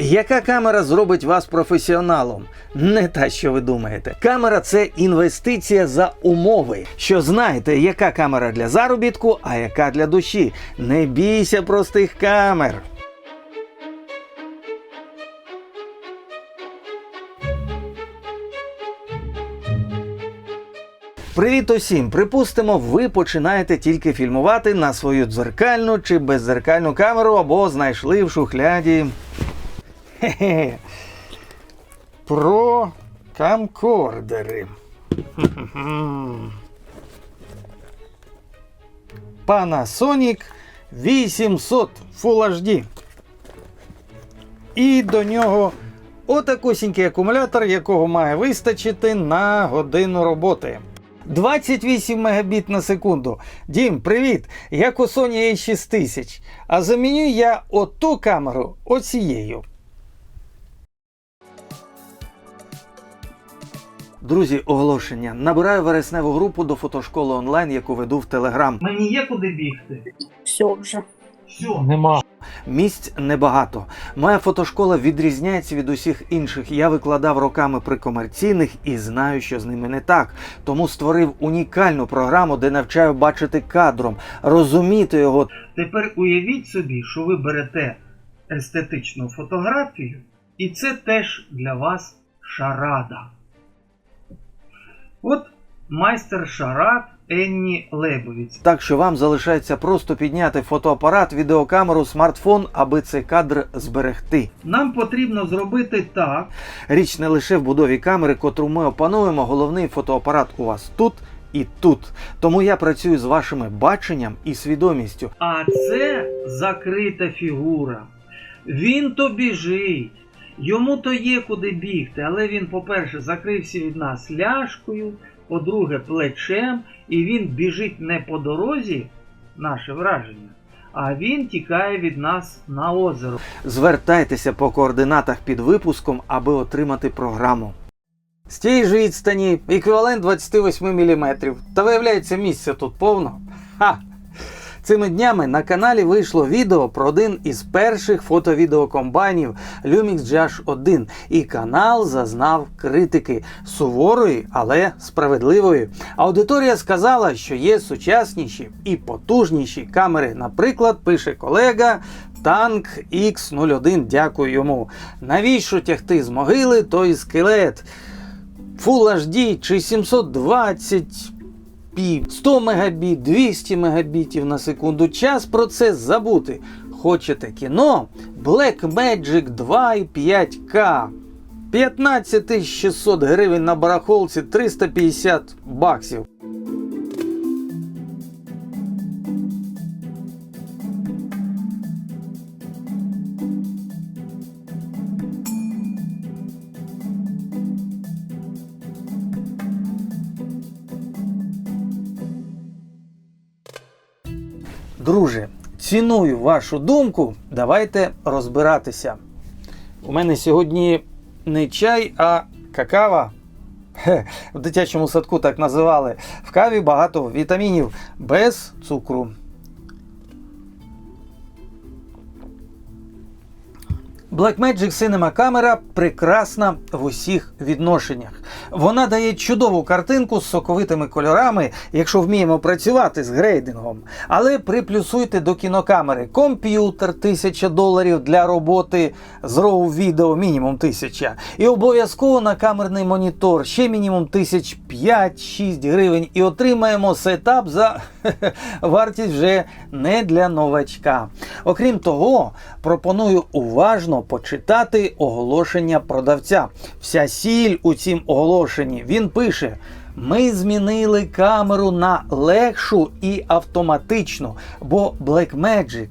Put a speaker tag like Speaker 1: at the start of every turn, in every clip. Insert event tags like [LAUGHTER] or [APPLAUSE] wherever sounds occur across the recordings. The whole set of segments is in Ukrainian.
Speaker 1: Яка камера зробить вас професіоналом? Не та, що ви думаєте. Камера це інвестиція за умови. Що знаєте, яка камера для заробітку, а яка для душі. Не бійся простих камер. Привіт усім! Припустимо, ви починаєте тільки фільмувати на свою дзеркальну чи беззеркальну камеру або знайшли в шухляді. Хе-хе. [LAUGHS] Про камкордери. Panasonic 800 Full HD. І до нього отакусінький акумулятор, якого має вистачити на годину роботи. 28 мегабіт на секунду. Дім, привіт! Як у Sony A6000. А заміню я оту камеру оцією. Друзі, оголошення. Набираю вересневу групу до фотошколи онлайн, яку веду в Телеграм.
Speaker 2: Мені є куди бігти.
Speaker 3: Все вже.
Speaker 2: Все.
Speaker 4: Нема.
Speaker 1: Місць небагато. Моя фотошкола відрізняється від усіх інших. Я викладав роками при комерційних і знаю, що з ними не так. Тому створив унікальну програму, де навчаю бачити кадром, розуміти його
Speaker 2: Тепер уявіть собі, що ви берете естетичну фотографію, і це теж для вас шарада. От майстер шарад Енні Лебовіць.
Speaker 1: так, що вам залишається просто підняти фотоапарат, відеокамеру, смартфон, аби цей кадр зберегти.
Speaker 2: Нам потрібно зробити так,
Speaker 1: Річ не лише в будові камери, котру ми опануємо. Головний фотоапарат у вас тут і тут. Тому я працюю з вашими баченням і свідомістю.
Speaker 2: а це закрита фігура. Він то біжить. Йому то є куди бігти, але він, по-перше, закрився від нас ляшкою, по-друге, плечем, і він біжить не по дорозі, наше враження, а він тікає від нас на озеро.
Speaker 1: Звертайтеся по координатах під випуском, аби отримати програму. З тієї ж відстані еквівалент 28 мм. Та виявляється, місця тут повно. Ха! Цими днями на каналі вийшло відео про один із перших фото-відеокомбайнів Lumix GH1, і канал зазнав критики суворої, але справедливої. Аудиторія сказала, що є сучасніші і потужніші камери. Наприклад, пише колега Танк X01, дякую йому. Навіщо тягти з могили той скелет? Full HD чи 720 p 100 мегабіт, 200 мегабітів на секунду. Час про це забути. Хочете кіно? Blackmagic 2,5K. 15 600 гривень на барахолці 350 баксів. Друже, ціную вашу думку. Давайте розбиратися. У мене сьогодні не чай, а какава. В дитячому садку так називали. В каві багато вітамінів без цукру. Blackmagic Cinema камера прекрасна в усіх відношеннях. Вона дає чудову картинку з соковитими кольорами, якщо вміємо працювати з грейдингом. Але приплюсуйте до кінокамери комп'ютер 1000 доларів для роботи з RAW відео мінімум 1000. І обов'язково на камерний монітор ще мінімум 1005-6 гривень. І отримаємо сетап за [LAUGHS] вартість вже не для новачка. Окрім того, пропоную уважно почитати оголошення продавця. Вся сіль у цім оголошенні. Він пише. Ми змінили камеру на легшу і автоматичну, бо Blackmagic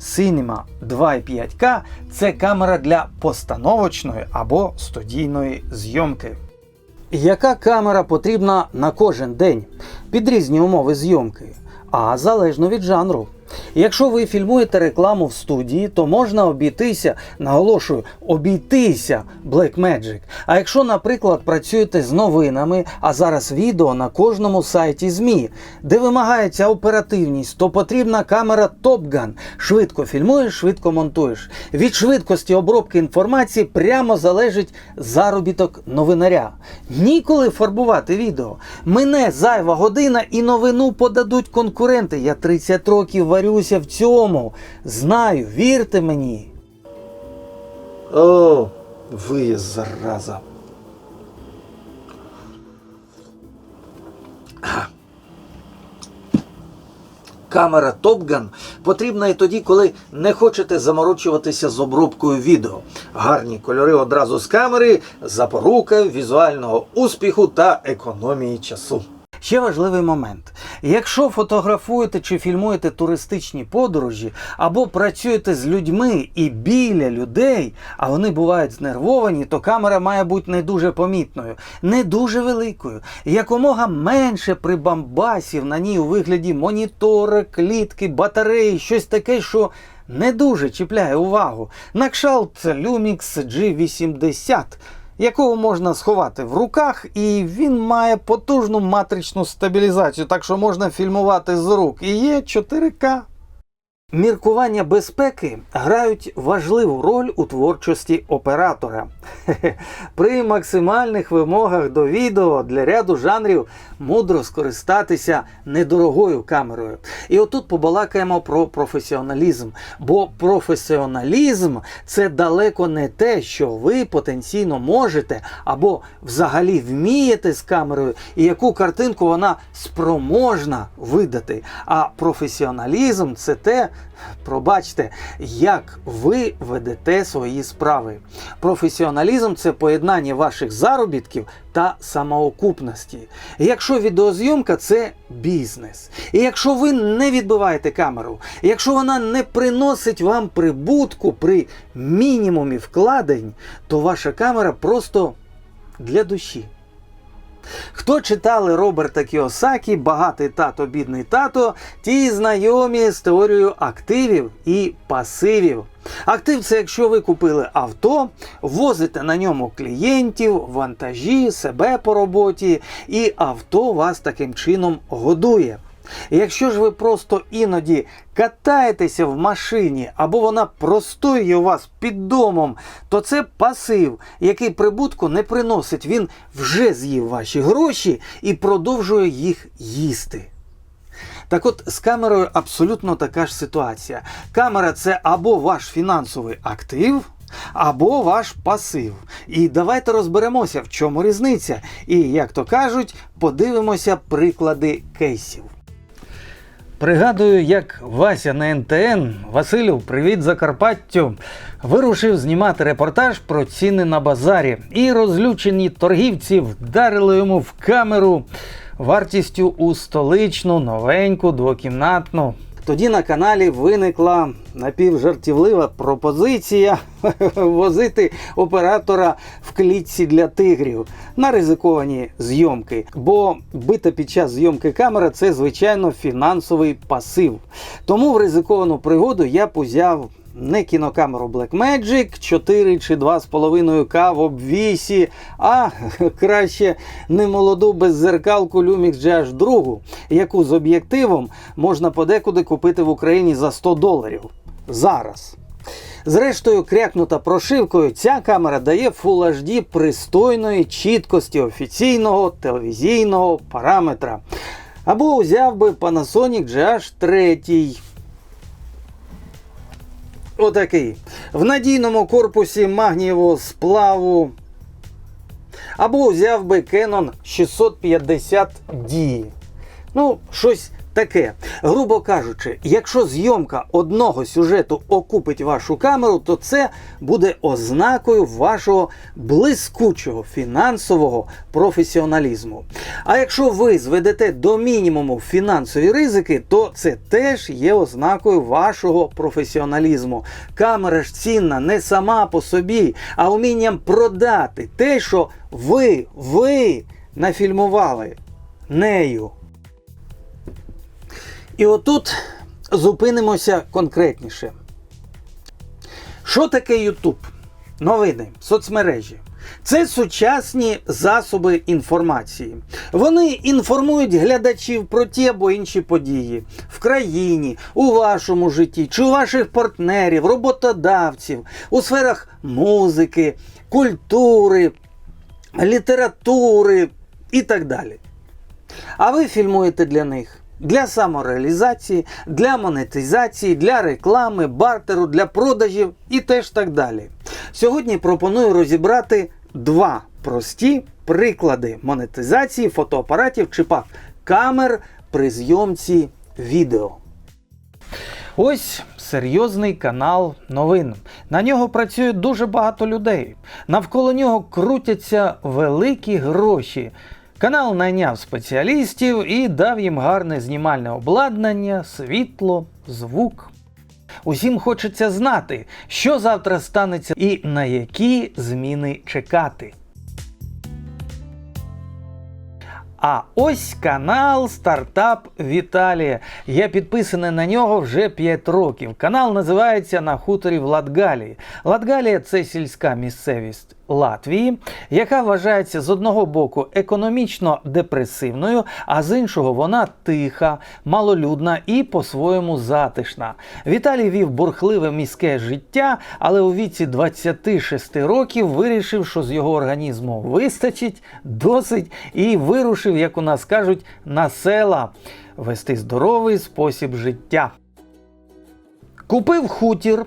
Speaker 1: Cinema 2.5K це камера для постановочної або студійної зйомки. Яка камера потрібна на кожен день під різні умови зйомки? А залежно від жанру. Якщо ви фільмуєте рекламу в студії, то можна обійтися, наголошую, обійтися Blackmagic. А якщо, наприклад, працюєте з новинами, а зараз відео на кожному сайті ЗМІ, де вимагається оперативність, то потрібна камера Top Gun. Швидко фільмуєш, швидко монтуєш. Від швидкості обробки інформації прямо залежить заробіток новинаря. Ніколи фарбувати відео. Мине зайва година і новину подадуть конкуренти. Я 30 років варюся в цьому. Знаю, вірте мені. О, ви зараза. Камера Gun потрібна і тоді, коли не хочете заморочуватися з обробкою відео. Гарні кольори одразу з камери, запорука візуального успіху та економії часу. Ще важливий момент. Якщо фотографуєте чи фільмуєте туристичні подорожі, або працюєте з людьми і біля людей, а вони бувають знервовані, то камера має бути не дуже помітною, не дуже великою, якомога менше прибамбасів на ній у вигляді монітора, клітки, батареї, щось таке, що не дуже чіпляє увагу. На кшалт Lumix G80 якого можна сховати в руках, і він має потужну матричну стабілізацію, так що можна фільмувати з рук. І є 4К. Міркування безпеки грають важливу роль у творчості оператора. [LAUGHS] При максимальних вимогах до відео для ряду жанрів мудро скористатися недорогою камерою. І отут побалакаємо про професіоналізм. Бо професіоналізм це далеко не те, що ви потенційно можете або взагалі вмієте з камерою, і яку картинку вона спроможна видати. А професіоналізм це те, пробачте, як ви ведете свої справи. Професіоналізм це поєднання ваших заробітків та самоокупності. Якщо відеозйомка це бізнес. І якщо ви не відбиваєте камеру, якщо вона не приносить вам прибутку при мінімумі вкладень, то ваша камера просто для душі. Хто читали Роберта Кіосакі, багатий тато, бідний тато, ті знайомі з теорією активів і пасивів. Актив це якщо ви купили авто, возите на ньому клієнтів, вантажі, себе по роботі, і авто вас таким чином годує. Якщо ж ви просто іноді катаєтеся в машині або вона простоює у вас під домом, то це пасив, який прибутку не приносить. Він вже з'їв ваші гроші і продовжує їх їсти. Так от з камерою абсолютно така ж ситуація. Камера це або ваш фінансовий актив. Або ваш пасив. І давайте розберемося, в чому різниця. І, як то кажуть, подивимося приклади кейсів. Пригадую, як Вася на НТН Василю, привіт Закарпаттю, вирушив знімати репортаж про ціни на базарі. І розлючені торгівці вдарили йому в камеру вартістю у столичну, новеньку, двокімнатну. Тоді на каналі виникла напівжартівлива пропозиція [LAUGHS] возити оператора в клітці для тигрів на ризиковані зйомки. Бо бита під час зйомки камера це звичайно фінансовий пасив. Тому в ризиковану пригоду я позяв не кінокамеру Blackmagic 4 чи 2,5К в обвісі, а [LAUGHS] краще не молоду беззеркалку Lumix GH2, яку з об'єктивом можна подекуди купити в Україні за 100 доларів. Зараз. Зрештою, крякнута прошивкою, ця камера дає Full HD пристойної чіткості офіційного телевізійного параметра. Або взяв би Panasonic GH3. Отакий. В надійному корпусі магнієвого сплаву. Або взяв би Canon 650D. Ну, щось таке. Грубо кажучи, якщо зйомка одного сюжету окупить вашу камеру, то це буде ознакою вашого блискучого фінансового професіоналізму. А якщо ви зведете до мінімуму фінансові ризики, то це теж є ознакою вашого професіоналізму. Камера ж цінна не сама по собі, а умінням продати те, що ви, ви нафільмували нею. І отут зупинимося конкретніше. Що таке YouTube? Новини, соцмережі. Це сучасні засоби інформації. Вони інформують глядачів про ті або інші події в країні, у вашому житті, чи у ваших партнерів, роботодавців, у сферах музики, культури, літератури і так далі. А ви фільмуєте для них для самореалізації, для монетизації, для реклами, бартеру, для продажів і теж так далі. Сьогодні пропоную розібрати два прості приклади монетизації фотоапаратів чи пак камер при зйомці відео. Ось серйозний канал новин. На нього працює дуже багато людей. Навколо нього крутяться великі гроші. Канал найняв спеціалістів і дав їм гарне знімальне обладнання, світло, звук. Усім хочеться знати, що завтра станеться і на які зміни чекати. А ось канал Стартап Віталія. Я підписаний на нього вже 5 років. Канал називається На хуторі в Латгалії. Латгалія це сільська місцевість Латвії, яка вважається з одного боку економічно депресивною, а з іншого вона тиха, малолюдна і по-своєму затишна. Віталій вів бурхливе міське життя, але у віці 26 років вирішив, що з його організму вистачить, досить, і вирушив, як у нас кажуть, на села вести здоровий спосіб життя. Купив хутір,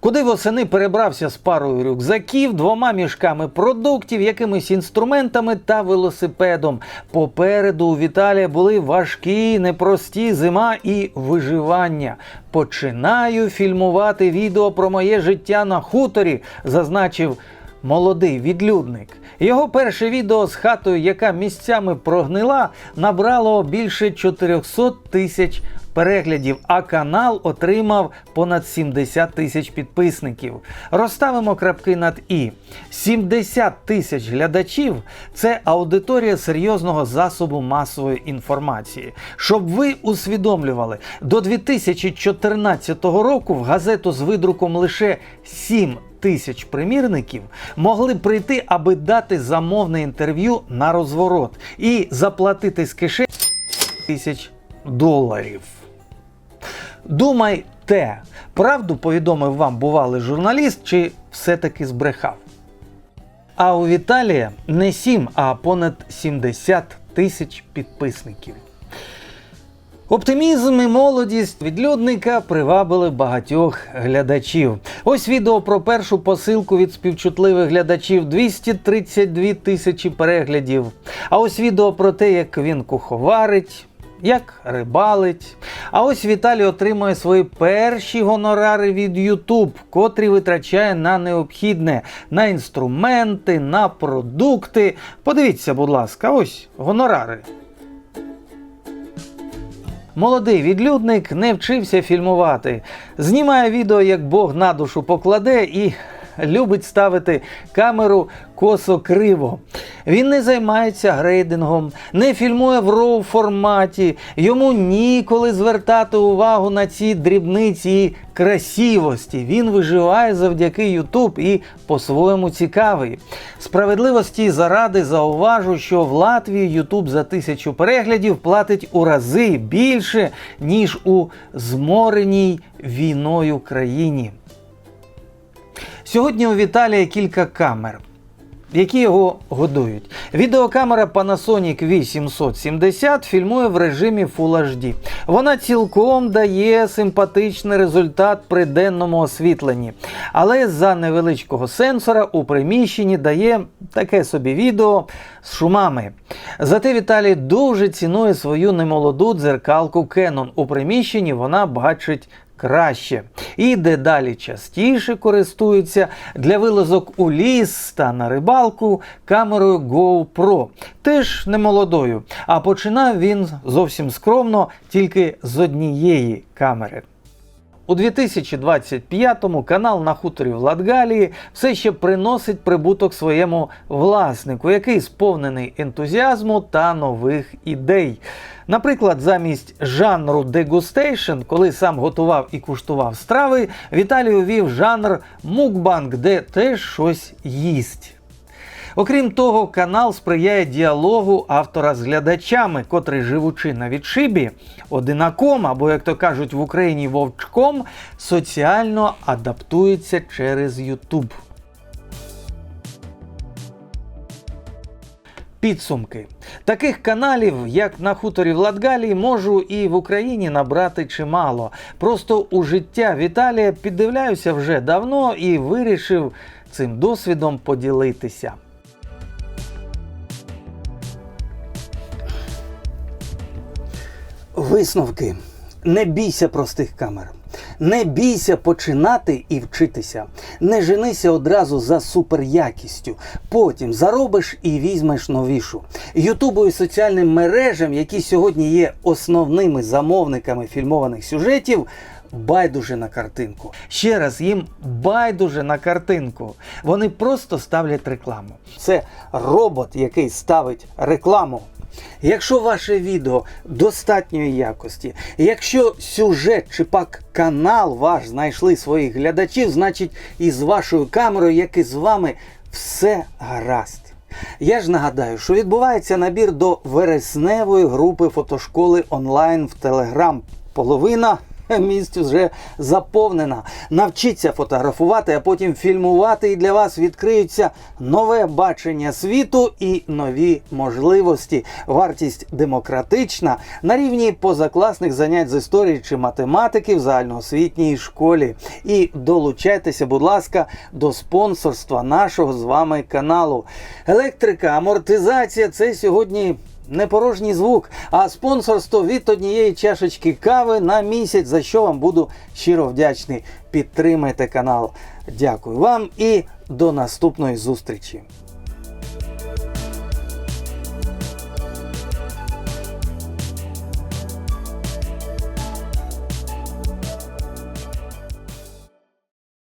Speaker 1: куди восени перебрався з парою рюкзаків, двома мішками продуктів, якимись інструментами та велосипедом. Попереду у Віталія були важкі, непрості зима і виживання. Починаю фільмувати відео про моє життя на хуторі, зазначив молодий відлюдник. Його перше відео з хатою, яка місцями прогнила, набрало більше 400 тисяч переглядів, а канал отримав понад 70 тисяч підписників. Розставимо крапки над і. 70 тисяч глядачів це аудиторія серйозного засобу масової інформації. Щоб ви усвідомлювали, до 2014 року в газету з видруком лише 7 тисяч примірників могли прийти, аби дати замовне інтерв'ю на розворот і заплатити з кишені тисяч доларів. Думайте, правду повідомив вам бувалий журналіст, чи все-таки збрехав. А у Віталія не 7, а понад 70 тисяч підписників. Оптимізм і молодість відлюдника привабили багатьох глядачів. Ось відео про першу посилку від співчутливих глядачів 232 тисячі переглядів. А ось відео про те, як він куховарить, як рибалить. А ось Віталій отримує свої перші гонорари від YouTube, котрі витрачає на необхідне, на інструменти, на продукти. Подивіться, будь ласка, ось гонорари. Молодий відлюдник не вчився фільмувати. Знімає відео, як Бог на душу покладе, і любить ставити камеру косо криво. Він не займається грейдингом, не фільмує в роу форматі. Йому ніколи звертати увагу на ці дрібниці і красивості. Він виживає завдяки YouTube і по-своєму цікавий. Справедливості заради зауважу, що в Латвії YouTube за тисячу переглядів платить у рази більше, ніж у змореній війною країні. Сьогодні у Віталія кілька камер, які його годують. Відеокамера Panasonic 870 фільмує в режимі Full HD. Вона цілком дає симпатичний результат при денному освітленні, але за невеличкого сенсора у приміщенні дає таке собі відео з шумами. Зате Віталій дуже цінує свою немолоду дзеркалку Canon. У приміщенні вона бачить краще. І дедалі частіше користуються для вилазок у ліс та на рибалку камерою GoPro. Теж не молодою. А починав він зовсім скромно, тільки з однієї камери. У 2025-му канал на хуторі в Латгалії все ще приносить прибуток своєму власнику, який сповнений ентузіазму та нових ідей. Наприклад, замість жанру дегустейшн, коли сам готував і куштував страви, Віталій увів жанр мукбанк, де теж щось їсть. Окрім того, канал сприяє діалогу автора з глядачами, котрий, живучи на відшибі, одинаком, або, як то кажуть в Україні вовчком, соціально адаптується через YouTube. Підсумки. Таких каналів, як на хуторі в Латгалії, можу і в Україні набрати чимало. Просто у життя Віталія піддивляюся вже давно і вирішив цим досвідом поділитися. Висновки. Не бійся простих камер. Не бійся починати і вчитися. Не женися одразу за суперякістю. Потім заробиш і візьмеш новішу. Ютубу і соціальним мережам, які сьогодні є основними замовниками фільмованих сюжетів, байдуже на картинку. Ще раз їм байдуже на картинку. Вони просто ставлять рекламу. Це робот, який ставить рекламу. Якщо ваше відео достатньої якості, якщо сюжет чи пак канал ваш знайшли своїх глядачів, значить і з вашою камерою, як і з вами, все гаразд. Я ж нагадаю, що відбувається набір до вересневої групи фотошколи онлайн в Телеграм. Половина [LAUGHS] місць вже заповнена. Навчіться фотографувати, а потім фільмувати, і для вас відкриються нове бачення світу і нові можливості. Вартість демократична на рівні позакласних занять з історії чи математики в загальноосвітній школі. І долучайтеся, будь ласка, до спонсорства нашого з вами каналу. Електрика, амортизація це сьогодні не порожній звук, а спонсорство від однієї чашечки кави на місяць, за що вам буду щиро вдячний. Підтримайте канал. Дякую вам і до наступної зустрічі.